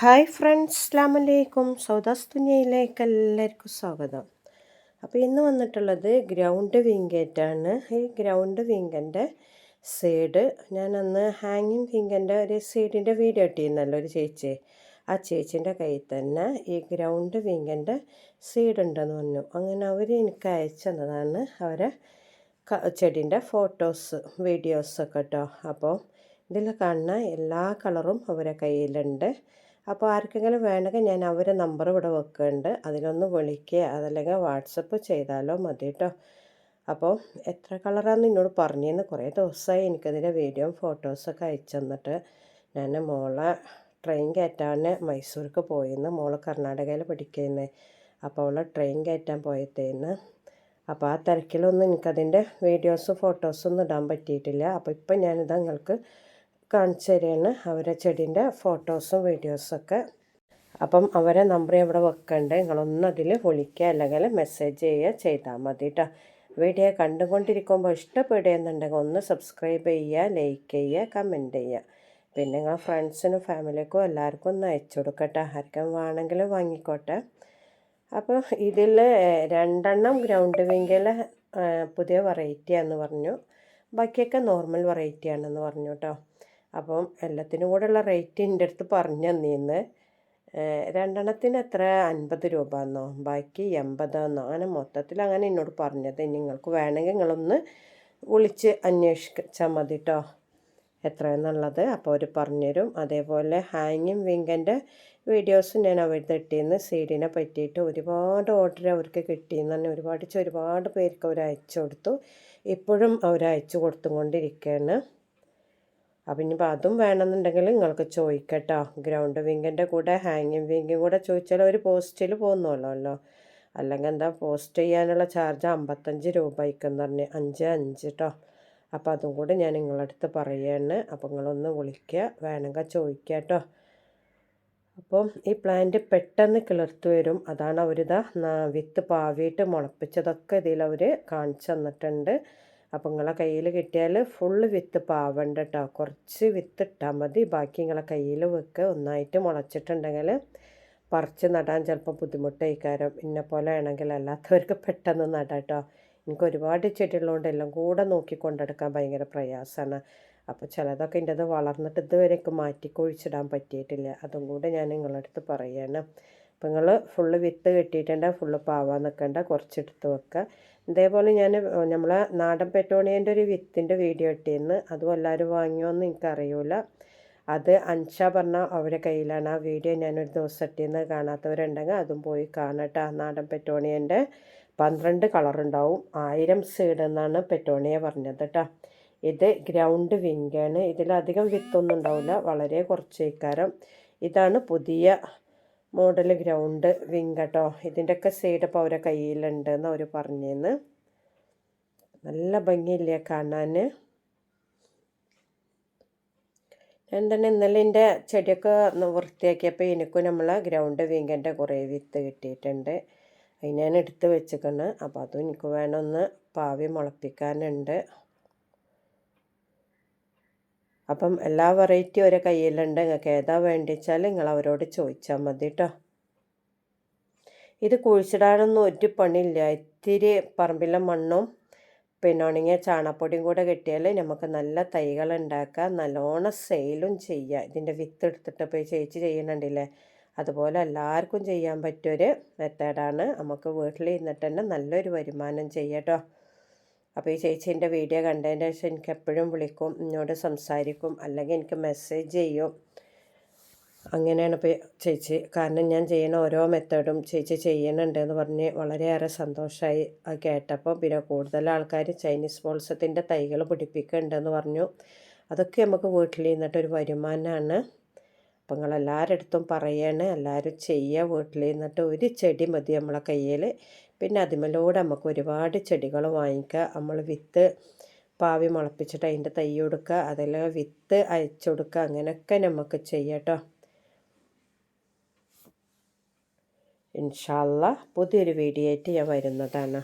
Hi friends അസ്ലാം വലൈക്കും സൗദാസ് തുനിയയിലേക്ക് എല്ലാവർക്കും സ്വാഗതം. അപ്പോൾ ഇന്ന് വന്നിട്ടുള്ളത് ഗ്രൗണ്ട് വിങ്കേറ്റാണ്. ഈ ഗ്രൗണ്ട് വിങ്കന്റെ സൈഡ് ഞാൻ അന്ന് ഹാങ്ങിങ് വിങ്കന്റെ ഒരു സൈഡിന്റെ വീഡിയോ ഇട്ടിരുന്നല്ലോ ഒരു ചേച്ചി. ആ ചേച്ചീന്റെ കയ്യിൽ തന്നെ ഈ ഗ്രൗണ്ട് വിങ്കന്റെ സീഡ് ഉണ്ടെന്ന് പറഞ്ഞു. അങ്ങനെ അവർ എനിക്ക് അയച്ചതാണ് അവരെ ചെടീന്റെ ഫോട്ടോസ് വീഡിയോസൊക്കെ കേട്ടോ. അപ്പോൾ ഇതിൽ കാണുന്ന എല്ലാ കളറും അവരെ കയ്യിലുണ്ട്. അപ്പോൾ ആർക്കെങ്കിലും വേണമെങ്കിൽ ഞാൻ അവരെ നമ്പർ ഇവിടെ വെക്കുന്നുണ്ട്. അതിലൊന്ന് വിളിക്കുക അതല്ലെങ്കിൽ വാട്സപ്പ് ചെയ്താലോ മതി കേട്ടോ അപ്പോൾ എത്ര കളറാണെന്ന് എന്നോട് പറഞ്ഞിരുന്നു. കുറേ ദിവസമായി എനിക്കതിന്റെ വീഡിയോ ഫോട്ടോസൊക്കെ അയച്ചു തന്നിട്ട് ഞാൻ മോളെ ട്രെയിൻ കയറ്റാൻ മൈസൂർക്ക് പോയിന്ന്. മോൾ കർണാടകയിൽ പഠിക്കുന്നത് അപ്പോൾ അവളെ ട്രെയിൻ കയറ്റാൻ പോയത്തേന്ന്. അപ്പോൾ ആ തിരക്കിലൊന്നും എനിക്കതിന്റെ വീഡിയോസും ഫോട്ടോസൊന്നും ഇടാൻ പറ്റിയിട്ടില്ല. അപ്പോൾ ഇപ്പം ഞാനിത് നിങ്ങൾക്ക് കാണിച്ചു തരികയാണ് അവരെ ചെടീന്റെ ഫോട്ടോസും വീഡിയോസൊക്കെ. അപ്പം അവരെ നമ്പർ ഇവിടെ വെക്കണ്ടേ. നിങ്ങളൊന്നും അതിൽ വിളിക്കുക അല്ലെങ്കിൽ മെസ്സേജ് ചെയ്യുക ചെയ്താൽ മതി കേട്ടോ വീഡിയോ കണ്ടുകൊണ്ടിരിക്കുമ്പോൾ ഇഷ്ടപ്പെടുന്നുണ്ടെങ്കിൽ ഒന്ന് സബ്സ്ക്രൈബ് ചെയ്യുക ലൈക്ക് ചെയ്യുക കമന്റ് ചെയ്യുക. പിന്നെ നിങ്ങൾ ഫ്രണ്ട്സിനും ഫാമിലിക്കും എല്ലാവർക്കും ഒന്ന് അയച്ചു കൊടുക്കട്ടെ. ആർക്കും വേണമെങ്കിൽ വാങ്ങിക്കോട്ടെ. അപ്പോൾ ഇതിൽ രണ്ടെണ്ണം ഗ്രൗണ്ട് വിങ്കിൽ പുതിയ വെറൈറ്റിയാണെന്ന് പറഞ്ഞു. ബാക്കിയൊക്കെ നോർമൽ വെറൈറ്റിയാണെന്ന് പറഞ്ഞു കേട്ടോ അപ്പം എല്ലാത്തിനും കൂടെയുള്ള റേറ്റ് എന്റെ അടുത്ത് പറഞ്ഞു തന്നിന്ന്. രണ്ടെണ്ണത്തിന് എത്ര? അൻപത് രൂപ എന്നോ ബാക്കി എൺപതെന്നോ? അങ്ങനെ മൊത്തത്തിൽ അങ്ങനെ എന്നോട് പറഞ്ഞത്. നിങ്ങൾക്ക് വേണമെങ്കിൽ നിങ്ങളൊന്ന് വിളിച്ച് അന്വേഷിച്ചാൽ മതി കേട്ടോ എത്രയെന്നുള്ളത് അപ്പോൾ അവർ പറഞ്ഞുതരും. അതേപോലെ ഹാങ്ങിങ് വിങ്കന്റെ വീഡിയോസ് ഞാൻ അവരുടെ ഇട്ടിന്ന്. സീഡിനെ പറ്റിയിട്ട് ഒരുപാട് ഓർഡർ അവർക്ക് കിട്ടിയെന്ന് തന്നെ ഒരുപാട് ഒരുപാട് പേർക്ക് അവർ അയച്ചു കൊടുത്തു. ഇപ്പോഴും അവർ അയച്ചു കൊടുത്തുകൊണ്ടിരിക്കുകയാണ് അപ്പം ഇനിയിപ്പോൾ അതും വേണമെന്നുണ്ടെങ്കിൽ നിങ്ങൾക്ക് ചോദിക്കട്ടോ. ഗ്രൗണ്ട് വിങ്ങിന്റെ കൂടെ ഹാങ്ങിങ് വിങ്ങും കൂടെ ചോദിച്ചാൽ ഒരു പോസ്റ്റിൽ പോകുന്നുള്ളൂ അല്ലെങ്കിൽ എന്താ പോസ്റ്റ് ചെയ്യാനുള്ള ചാർജ് അമ്പത്തഞ്ച് രൂപയ്ക്കെന്ന് പറഞ്ഞ് അഞ്ച് അഞ്ച് കേട്ടോ അപ്പോൾ അതും കൂടെ ഞാൻ നിങ്ങളടുത്ത് പറയുകയാണ് അപ്പോൾ നിങ്ങളൊന്ന് വിളിക്കുക വേണമെങ്കിൽ ചോദിക്കുക കേട്ടോ അപ്പം ഈ പ്ലാന്റ് പെട്ടെന്ന് കിളിർത്ത് വരും. അതാണ് അവരിതാ വിത്ത് പാവിയിട്ട് മുളപ്പിച്ചതൊക്കെ ഇതിൽ അവർ കാണിച്ചു തന്നിട്ടുണ്ട്. അപ്പോൾ നിങ്ങളെ കയ്യിൽ കിട്ടിയാൽ ഫുള്ള് വിത്ത് പാവണ്ട കേട്ടോ കുറച്ച് വിത്ത് ഇട്ടാൽ മതി. ബാക്കി നിങ്ങളെ കയ്യിൽ വെക്കുക ഒന്നായിട്ട് മുളച്ചിട്ടുണ്ടെങ്കിൽ പറിച്ച് നടാൻ ചിലപ്പോൾ ബുദ്ധിമുട്ടായിക്കാരം ഇന്നെ പോലെ ആണെങ്കിൽ അല്ലാത്തവർക്ക് പെട്ടെന്ന് നടാം കേട്ടോ എനിക്ക് ഒരുപാട് ചെടികളുണ്ട് എല്ലാം കൂടെ നോക്കി കൊണ്ടെടുക്കാൻ ഭയങ്കര പ്രയാസമാണ് അപ്പോൾ ചിലതൊക്കെ എന്റെ അത് വളർന്നിട്ട് ഇതുവരെയൊക്കെ മാറ്റി കുഴിച്ചിടാൻ പറ്റിയിട്ടില്ല. അതും കൂടെ ഞാൻ നിങ്ങളടുത്ത് പറയുകയാണ് അപ്പോൾ നിങ്ങൾ ഫുള്ള് വിത്ത് കെട്ടിയിട്ടുണ്ടെങ്കിൽ ഫുള്ള് പാവാൻ നിൽക്കേണ്ട കുറച്ചെടുത്ത് വെക്കുക ഇതേപോലെ ഞാൻ നമ്മളെ നാടൻ പെറ്റോണിയന്റെ ഒരു വിത്തിന്റെ വീഡിയോ ഇട്ടിരുന്നു അതും എല്ലാവരും വാങ്ങിയോന്ന് എനിക്കറിയില്ല അത് അൻഷ പറഞ്ഞ അവരുടെ കയ്യിലാണ് ആ വീഡിയോ ഞാനൊരു ദിവസം ഇട്ടിരുന്ന് കാണാത്തവരുണ്ടെങ്കിൽ അതും പോയി കാണട്ടെ. ആ നാടൻ പെറ്റോണിയന്റെ പന്ത്രണ്ട് കളറുണ്ടാവും. ആയിരം സീഡ് എന്നാണ് പെറ്റോണിയ പറഞ്ഞത് കേട്ടോ. ഇത് ഗ്രൗണ്ട് വിങ്കാണ് ഇതിലധികം വിത്തൊന്നും ഉണ്ടാവില്ല. വളരെ കുറച്ച് ഇക്കാരം ഇതാണ് പുതിയ മോഡൽ ഗ്രൗണ്ട് വിങ് കേട്ടോ. ഇതിന്റെയൊക്കെ സൈഡ് ഇപ്പോൾ അവരെ കയ്യിലുണ്ട് എന്ന് അവർ പറഞ്ഞേന്ന്. നല്ല ഭംഗിയില്ലേ കാണാൻ. ഞാൻ തന്നെ ഇന്നലെ എന്റെ ചെടിയൊക്കെ വൃത്തിയാക്കിയപ്പോൾ എനിക്കും നമ്മൾ ഗ്രൗണ്ട് വീങ്കന്റെ കുറേ വിത്ത് കിട്ടിയിട്ടുണ്ട്. അത് ഞാൻ എടുത്ത് അപ്പോൾ അതും എനിക്ക് വേണമെന്ന് പാവി മുളപ്പിക്കാനുണ്ട്. അപ്പം എല്ലാ വെറൈറ്റി ഒരേ കയ്യിലുണ്ട്. നിങ്ങൾക്ക് ഏതാ വേണ്ടിച്ചാൽ നിങ്ങൾ അവരോട് ചോദിച്ചാൽ മതി കേട്ടോ ഇത് കുഴിച്ചിടാനൊന്നും ഒരു പണിയില്ല. ഇത്തിരി പറമ്പിലെ മണ്ണും പിന്നെ ഉണങ്ങിയ ചാണപ്പൊടിയും കൂടെ കിട്ടിയാൽ നമുക്ക് നല്ല തൈകൾ ഉണ്ടാക്കാം നല്ലോണം സെയിലും ചെയ്യാം. ഇതിന്റെ വിത്ത് എടുത്തിട്ട് പോയി ചേച്ചി ചെയ്യുന്നുണ്ടല്ലേ? അതുപോലെ എല്ലാവർക്കും ചെയ്യാൻ പറ്റിയൊരു മെത്തേഡാണ് നമുക്ക് വീട്ടിൽ ഇരുന്നിട്ട് തന്നെ നല്ലൊരു വരുമാനം ചെയ്യാട്ടോ അപ്പോൾ ഈ ചേച്ചീന്റെ വീഡിയോ കണ്ടതിന്റെ ശേഷം എനിക്ക് എപ്പോഴും വിളിക്കും എന്നോട് സംസാരിക്കും അല്ലെങ്കിൽ എനിക്ക് മെസ്സേജ് ചെയ്യും. അങ്ങനെയാണ് ഇപ്പോൾ ചേച്ചി. കാരണം ഞാൻ ചെയ്യുന്ന ഓരോ മെത്തേഡും ചേച്ചി ചെയ്യുന്നുണ്ടെന്ന് പറഞ്ഞ് വളരെയേറെ സന്തോഷമായി കേട്ടപ്പോൾ പിന്നെ കൂടുതൽ ആൾക്കാർ ചൈനീസ് ബോൾസത്തിന്റെ തൈകൾ പിടിപ്പിക്കുന്നുണ്ടെന്ന് പറഞ്ഞു. അതൊക്കെ നമുക്ക് വീട്ടിൽ നിന്നിട്ടൊരു വരുമാനമാണ് അപ്പം എല്ലാവരുടെ അടുത്തും പറയണേ എല്ലാവരും ചെയ്യുക വീട്ടിൽ നിന്നിട്ട് ഒരു ചെടി മതി നമ്മളെ കയ്യിൽ പിന്നെ അതിമലോടെ നമുക്ക് ഒരുപാട് ചെടികൾ വാങ്ങിക്കുക നമ്മൾ വിത്ത് പാവി മുളപ്പിച്ചിട്ട് അതിന്റെ തൈ കൊടുക്കുക അതിൽ വിത്ത് അയച്ചു കൊടുക്കുക അങ്ങനെയൊക്കെ നമുക്ക് ചെയ്യാട്ടോ ഇൻഷാല്ല പുതിയൊരു വീഡിയോ ആയിട്ട് ഞാൻ വരുന്നതാണ്.